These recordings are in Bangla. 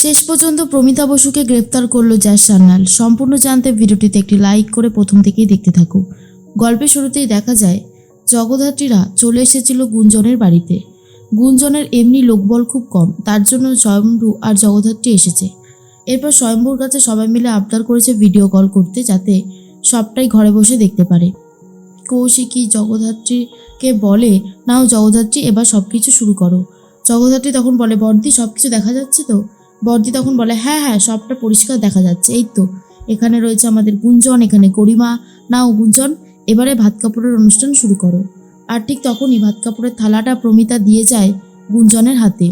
শেষ পর্যন্ত প্রমিতা বসুকে গ্রেপ্তার করল জ্যাস সান্যাল। সম্পূর্ণ জানতে ভিডিওটিতে একটি লাইক করে প্রথম থেকেই দেখতে থাকো। গল্পের শুরুতেই দেখা যায়, জগদ্ধাত্রীরা চলে এসেছিল গুঞ্জনের বাড়িতে। গুঞ্জনের এমনি লোকবল খুব কম, তার জন্য স্বয়ম্ভু আর জগদ্ধাত্রী এসেছে। এরপর স্বয়ম্ভুর কাছে সবাই মিলে আবদার করেছে ভিডিও কল করতে যাতে সবটাই ঘরে বসে দেখতে পারে। কৌশিকী জগদ্ধাত্রীকে বলে, নাও জগদ্ধাত্রী, এবার সব কিছু শুরু করো। জগদ্ধাত্রী তখন বলে, বর্দি সব কিছু দেখা যাচ্ছে তো? বর্দি তখন বলে হ্যাঁ হ্যাঁ সবটা পরিষ্কার দেখা যাচ্ছে। এই তো, এখানে রয়েছে আমাদের গুঞ্জন, এখানে গরিমা নাও গুঞ্জন, এবারে ভাত কাপড়ের অনুষ্ঠান শুরু করো। আর ঠিক তখনই ভাত কাপড়ের থালাটা প্রমিতা দিয়ে যায় গুঞ্জনের হাতে।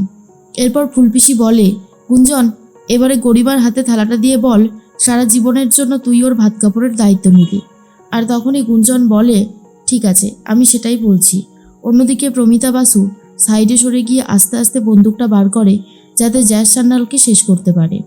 এরপর ফুলপিসি বলে, গুঞ্জন, এবারে গরিমার হাতে থালাটা দিয়ে বল, সারা জীবনের জন্য তুই ওর ভাত কাপড়ের দায়িত্ব নিবি আর তখনই গুঞ্জন বলে, ঠিক আছে, আমি সেটাই বলছি। অন্যদিকে প্রমিতা বাসু সাইডে সরে গিয়ে আস্তে আস্তে বন্দুকটা বার করে যাতে জ্যাস সান্যালকে শেষ করতে পারে।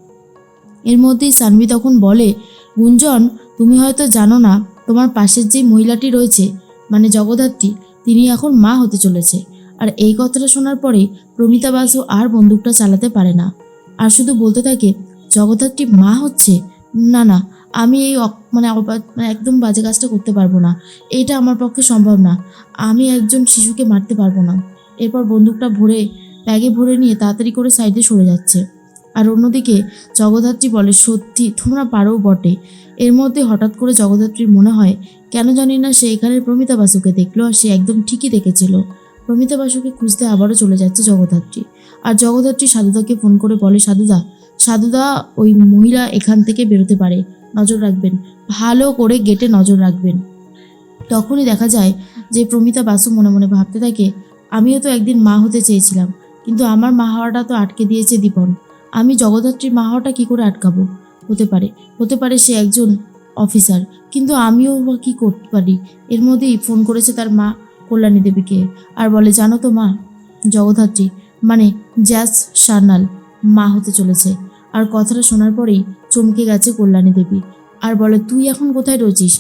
এর মধ্যেই সানভি তখন বলে, গুঞ্জন, তুমি হয়তো জানো না, তোমার পাশের যে মহিলাটি রয়েছে মানে জগদ্ধাত্রী, তিনি এখন মা হতে চলেছে। আর এই কথাটা শোনার পরে প্রমিতা বাসু আর বন্দুকটা চালাতে পারে না। আর শুধু বলতে থাকে, জগদ্ধাত্রী মা হচ্ছে? না না, আমি এই মানে মানে একদম বাজে কাজটা করতে পারব না। এটা আমার পক্ষে সম্ভব না। আমি একজন শিশুকে মারতে পারব না। এরপর বন্দুকটা ভরে ব্যাগে ভরে নিয়ে তাড়াতাড়ি করে সাইডে সরে যাচ্ছে। আর অন্যদিকে জগদ্ধাত্রী বলে, সত্যি তোমরা পারো বটে। এর মধ্যে হঠাৎ করে জগদ্ধাত্রীর মনে হয়, কেন জানি না সে এখানে প্রমিতা বাসুকে দেখল আর সে একদম ঠিকই দেখেছিল। প্রমিতা বাসুকে খুঁজতে আবারও চলে যাচ্ছে জগদ্ধাত্রী। আর জগদ্ধাত্রী সাধুদাকে ফোন করে বলে, সাধুদা সাধুদা ওই মহিলা এখান থেকে বেরোতে পারে। নজর রাখবেন। ভালো করে গেটে নজর রাখবেন। তখনই দেখা যায় যে প্রমিতা বাসু মনে মনে ভাবতে থাকে, আমিও তো একদিন মা হতে চেয়েছিলাম। কিন্তু আমার মা হওয়াটা তো আটকে দিয়েছে দীপন। আমি জগদ্ধাত্রীর মা হওয়াটা কী করে আটকাবো? হতে পারে হতে পারে সে একজন অফিসার, কিন্তু আমিও কী করতে পারি? এর মধ্যেই ফোন করেছে তার মা কল্যাণী দেবীকে আর বলে, জানো তো মা, জগদ্ধাত্রী মানে জ্যাস সান্যাল মা হতে চলেছে। আর কথাটা শোনার পরেই চমকে গেছে কল্যাণী দেবী আর বলে, তুই এখন কোথায় রয়েছিস?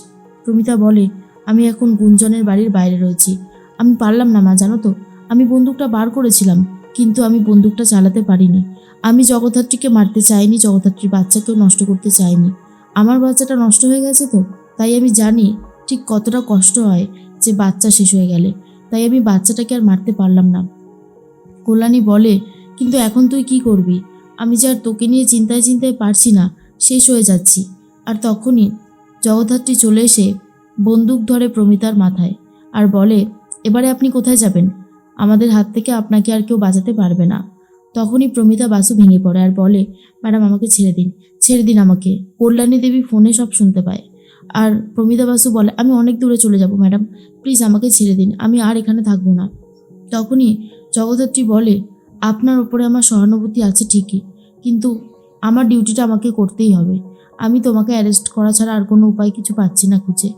প্রমিতা বলে, আমি এখন গুঞ্জনের বাড়ির বাইরে রয়েছি। আমি পারলাম না মা, জানো তো। আমি বন্দুকটা বার করেছিলাম। কিন্তু আমি বন্দুকটা চালাতে পারিনি। আমি জগদ্ধাত্রীকে মারতে চাইনি, জগদ্ধাত্রীর বাচ্চাকেও নষ্ট করতে চাইনি। আমার বাচ্চাটা নষ্ট হয়ে গেছে তো? তাই আমি জানি ঠিক কতটা কষ্ট হয় যে বাচ্চা শেষ হয়ে গেলে। তাই আমি বাচ্চাটাকে আর মারতে পারলাম না। কল্যাণী বলে, কিন্তু এখন তুই কি করবি? আমি যে আর তোকে নিয়ে চিন্তায় চিন্তায় পারছি না, শেষ হয়ে যাচ্ছি। আর তখনই জগদ্ধাত্রী চলে এসে বন্দুক ধরে প্রমিতার মাথায় আর বলে, এবারে আপনি কোথায় যাবেন? আমাদের হাত থেকে আপনাকে আর কেউ বাঁচাতে পারবে না। তখনই প্রমিতা বাসু ভেঙে পড়ে আর বলে, ম্যাডাম, আমাকে ছেড়ে দিন ছেড়ে দিন আমাকে। কল্যাণী দেবী ফোনে সব শুনতে পায়। আর প্রমিতা বাসু বলে, আমি অনেক দূরে চলে যাব, ম্যাডাম। প্লিজ আমাকে ছেড়ে দিন, আমি আর এখানে থাকব না। তখনই জগদ্ধাত্রী বলে, আপনার ওপরে আমার সহানুভূতি আছে ঠিকই, কিন্তু আমার ডিউটিটা আমাকে করতেই হবে। আমি তোমাকে অ্যারেস্ট করা ছাড়া আর কোনো উপায় কিছু পাচ্ছি না খুঁজে।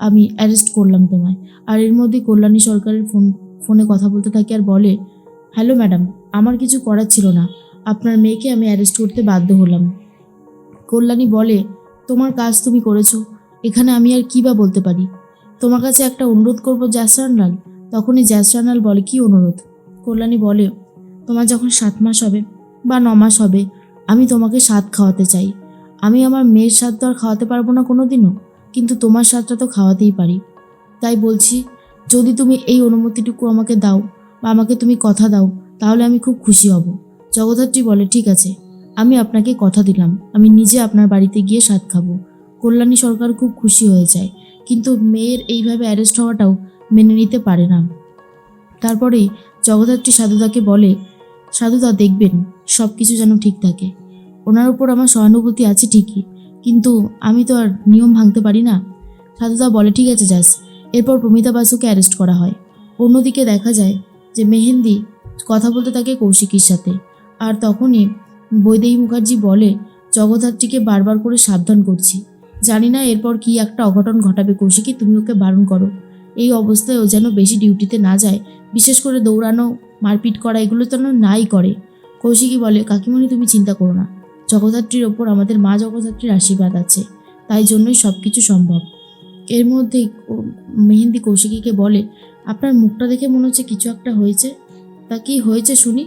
আমি অ্যারেস্ট করলাম তোমায়। আর এর মধ্যে কল্যাণী সরকারের ফোন ফোনে কথা বলতে থাকে আর বলে, হ্যালো ম্যাডাম, আমার কিছু করার ছিল না। আপনার মেয়েকে আমি অ্যারেস্ট করতে বাধ্য হলাম। কল্যাণী বলে, তোমার কাজ তুমি করেছ, এখানে আমি আর কী বা বলতে পারি? তোমার কাছে একটা অনুরোধ করব জ্যাসরানলাল তখনই জ্যাসরানাল বলে, কি অনুরোধ? কল্যাণী বলে, তোমার যখন সাত মাস হবে বা ন মাস হবে, আমি তোমাকে স্বাদ খাওয়াতে চাই। আমি আমার মেয়ের স্বাদ তো আর খাওয়াতে পারব না কোনো দিনও কিন্তু তোমার স্বাদটা তো খাওয়াতেই পারি। তাই বলছি যদি তুমি এই অনুমতিটুকু আমাকে দাও বা আমাকে তুমি কথা দাও, তাহলে আমি খুব খুশি হব। জগদ্ধাত্রী বলে, ঠিক আছে, আমি আপনাকে কথা দিলাম। আমি নিজে আপনার বাড়িতে গিয়ে স্বাদ খাব। কল্যাণী সরকার খুব খুশি হয়ে যায়। কিন্তু মেয়ের এইভাবে অ্যারেস্ট হওয়াটাও মেনে নিতে পারে না। তারপরেই জগদ্ধাত্রী সাধুদাকে বলে, সাধুদা, দেখবেন সব কিছু যেন ঠিক থাকে। ওনার উপর আমার সহানুভূতি আছে ঠিকই, কিন্তু আমি তো আর নিয়ম ভাঙতে পারি না? সাধুদা বলে, ঠিক আছে, যাস। এরপর প্রমিতা বাসুকে অ্যারেস্ট করা হয়। অন্যদিকে দেখা যায় যে মেহেন্দি কথা বলতে থাকে কৌশিকীর সাথে। আর তখনই বৈদেহী মুখার্জি বলে, জগদ্ধাত্রীকে বারবার করে সাবধান করছি। জানি না এরপর কি একটা অঘটন ঘটাবে কৌশিকী, তুমি ওকে বারণ করো। এই অবস্থায় ও যেন বেশি ডিউটিতে না যায়, বিশেষ করে দৌড়ানো, মারপিট করা, এগুলো যেন নাই করে। কৌশিকী বলে, কাকিমণি, তুমি চিন্তা করো না। জগদ্ধাত্রীর ওপর আমাদের মা জগদ্ধাত্রীর আশীর্বাদ আছে। তাই জন্যই সব কিছু সম্ভব। এর মধ্যেই মেহেন্দি কৌশিকীকে বলে, আপনার মুখটা দেখে মনে হচ্ছে কিছু একটা হয়েছে। তা কি হয়েছে শুনি?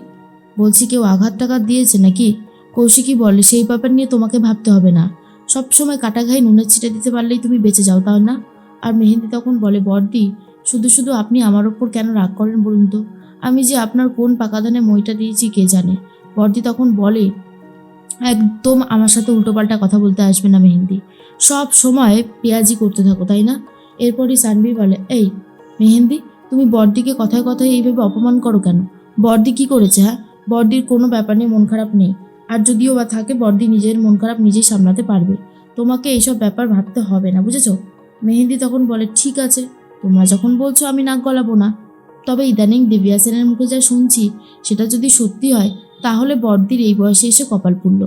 বলছি কেউ আঘাত টাঘাত দিয়েছে নাকি? কৌশিকী বলে, সেই ব্যাপার নিয়ে তোমাকে ভাবতে হবে না। সব সময় কাটা নুনের ছিটে দিতে পারলেই তুমি বেঁচে যাও তাও না? আর মেহেন্দি তখন বলে বর্দি শুধু শুধু আপনি আমার ওপর কেন রাগ করেন বলুন তো? আমি যে আপনার কোন পাকাদানে মইটা দিয়েছি কে জানে? বর্দি তখন বলে একদম আমার সাথে উল্টোপাল্টা কথা বলতে আসবে না মেহেন্দি। সব সময় পেঁয়াজি করতে থাকো, তাই না? এরপরই সানভি বলে, এই, মেহেন্দি, তুমি বর্দিকে কথায় কথায় এইভাবে অপমান করো কেন? বর্দি কি করেছে হ্যাঁ? বর্দির কোনো ব্যাপার নিয়ে মন খারাপ নেই। আর যদিও বা থাকে, বর্দি নিজের মন খারাপ নিজেই সামলাতে পারবে। তোমাকে এইসব ব্যাপার ভাবতে হবে না, বুঝেছ? মেহেন্দি তখন বলে, ঠিক আছে, তোমরা যখন বলছো আমি নাক গলাবো না। তবে ইদানিং দিব্যা সেনের মুখে যা শুনছি, সেটা যদি সত্যি হয় তাহলে বর্দির এই বয়সে এসে কপাল পুড়ল।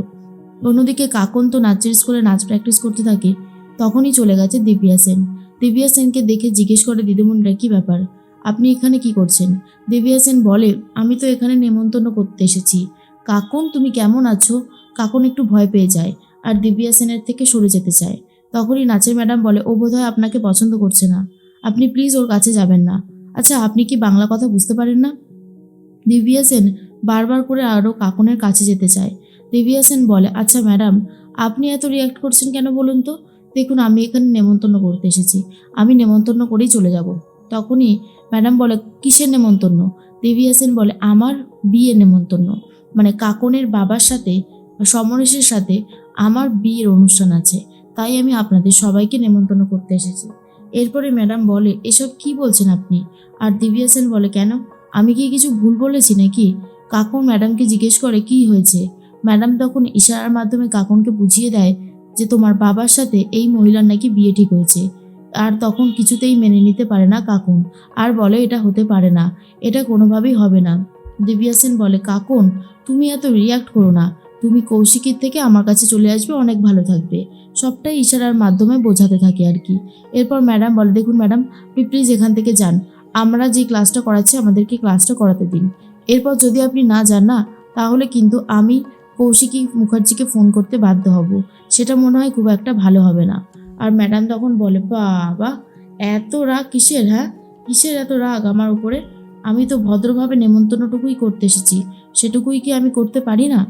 অন্যদিকে কাকন তো নাচের স্কুলে নাচ প্র্যাকটিস করতে থাকে, তখনই চলে গেছে দিব্যা সেন। দিব্যা সেনকে দেখে জিজ্ঞেস করে, দিদিমণিরা, কি ব্যাপার? আপনি এখানে কি করছেন? দিব্যা সেন বলে, আমি তো এখানে নেমন্তন্ন করতে এসেছি। কাকন, তুমি কেমন আছো? কাকন একটু ভয় পেয়ে যায় আর দিব্যা সেনের থেকে সরে যেতে চায়। তখনই নাচের ম্যাডাম বলে, ও বোধহয় আপনাকে পছন্দ করছে না। আপনি প্লিজ ওর কাছে যাবেন না। আচ্ছা আপনি কি বাংলা কথা বুঝতে পারেন না? দিব্যা সেন বারবার করে আরও কাকনের কাছে যেতে চায়। দিব্যা সেন বলে আচ্ছা ম্যাডাম, আপনি এত রিয়াক্ট করছেন কেন বলুন তো? দেখুন, আমি এখানে নেমন্তন্ন করতে এসেছি। আমি নেমন্তন্ন করেই চলে যাব। তখনই ম্যাডাম বলে, কিসের নেমন্তন্ন? দিব্যা সেন বলে, আমার বিয়ে নেমন্তন্ন। মানে কাকনের বাবার সাথে, সমরেশের সাথে আমার বিয়ের অনুষ্ঠান আছে। তাই আমি আপনাদের সবাইকে নেমন্তন্ন করতে এসেছি। এরপরে ম্যাডাম বলে, এসব কি বলছেন আপনি? আর দিব্যা সেন বলে, কেন? আমি কি কিছু ভুল বলেছি নাকি? কাকুন ম্যাডামকে জিজ্ঞেস করে কি হয়েছে? ম্যাডাম তখন ইশারার মাধ্যমে কাকুনকে বুঝিয়ে দেয় যে তোমার বাবার সাথে এই মহিলার নাকি বিয়ে ঠিক হয়েছে। আর তখন কিছুতেই মেনে নিতে পারে না কাকুন। আর বলে এটা হতে পারে না। এটা কোনোভাবেই হবে না। দিব্যা সেন বলে, কাকুন, তুমি এত রিয়াক্ট করো না। তুমি কৌশিকীর থেকে আমার কাছে চলে আসবে, অনেক ভালো থাকবে। সবটাই ইশারার মাধ্যমে বোঝাতে থাকে আর কি। এরপর ম্যাডাম বলে, দেখুন ম্যাডাম, আপনি প্লিজ এখান থেকে যান। আমরা যে ক্লাসটা করাচ্ছি, আমাদেরকে ক্লাসটা করাতে দিন। এরপর যদি আপনি না যান না, তাহলে কিন্তু আমি কৌশিকী মুখার্জিকে ফোন করতে বাধ্য হব। সেটা মনে হয় খুব একটা ভালো হবে না। আর ম্যাডাম তখন বলে, বাবা, এত রাগ কিসের হ্যাঁ? কিসের এত রাগ? আমার উপরে আমি তো ভদ্রভাবে নেমন্তন্নটুকুই করতে এসেছি। সেটুকুই কি আমি করতে পারি না?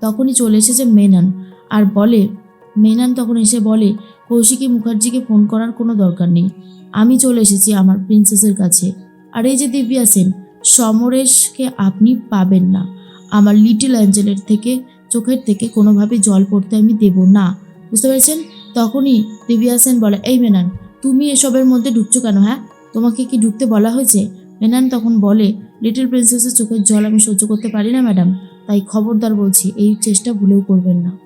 তখনই চলে এসেছে মেনান আর বলে, মেনান তখন এসে বলে, কৌশিকী মুখার্জিকে ফোন করার কোনো দরকার নেই। আমি চলে এসেছি আমার প্রিন্সেসের কাছে। আর এই যে দিব্যা সেন সমরেশকে আপনি পাবেন না। আমার লিটল অ্যাঞ্জেলের থেকে, চোখের থেকে কোনোভাবে জল পড়তে আমি দেব না। বুঝতে পেরেছেন? তখনই দিব্যা সেন বলে, এই মেনান, তুমি এসবের মধ্যে ঢুকছো কেন হ্যাঁ? তোমাকে কি ঢুকতে বলা হয়েছে? মেনান তখন বলে, লিটল প্রিন্সেসের চোখের জল আমি সহ্য করতে পারি না, ম্যাডাম। তাই খবরদার বলছি, এই চেষ্টা ভুলেও করবেন না।